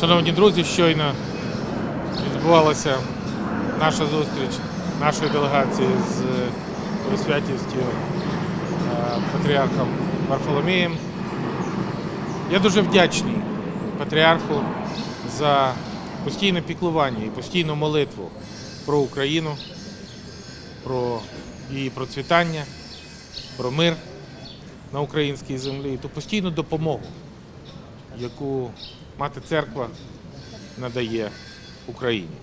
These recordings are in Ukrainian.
Шановні друзі, щойно відбувалася наша зустріч нашої делегації з Святівським патріархом Варфоломієм. Я дуже вдячний патріарху за постійне піклування і постійну молитву про Україну, про її процвітання, про мир на українській землі і ту постійну допомогу, яку мати церква надає Україні.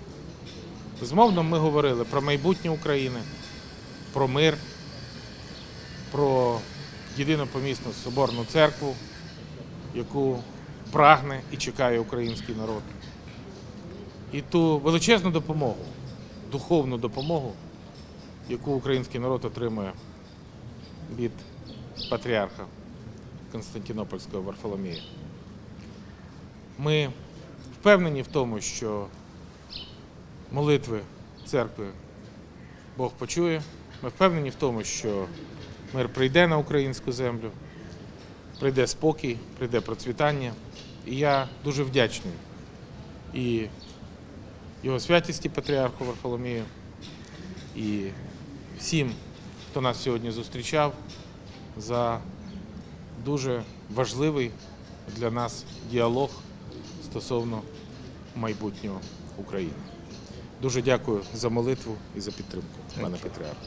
Безумовно, ми говорили про майбутнє України, про мир, про єдину помісну соборну церкву, яку прагне і чекає український народ. І ту величезну допомогу, духовну допомогу, яку український народ отримує від патріарха Константинопольського Варфоломія. Ми впевнені в тому, що молитви церкви Бог почує. Ми впевнені в тому, що мир прийде на українську землю, прийде спокій, прийде процвітання. І я дуже вдячний і його святісті патріарху Варфоломію, і всім, хто нас сьогодні зустрічав, за дуже важливий для нас діалог стосовно майбутнього України. Дуже дякую за молитву і за підтримку, пане Патріарху.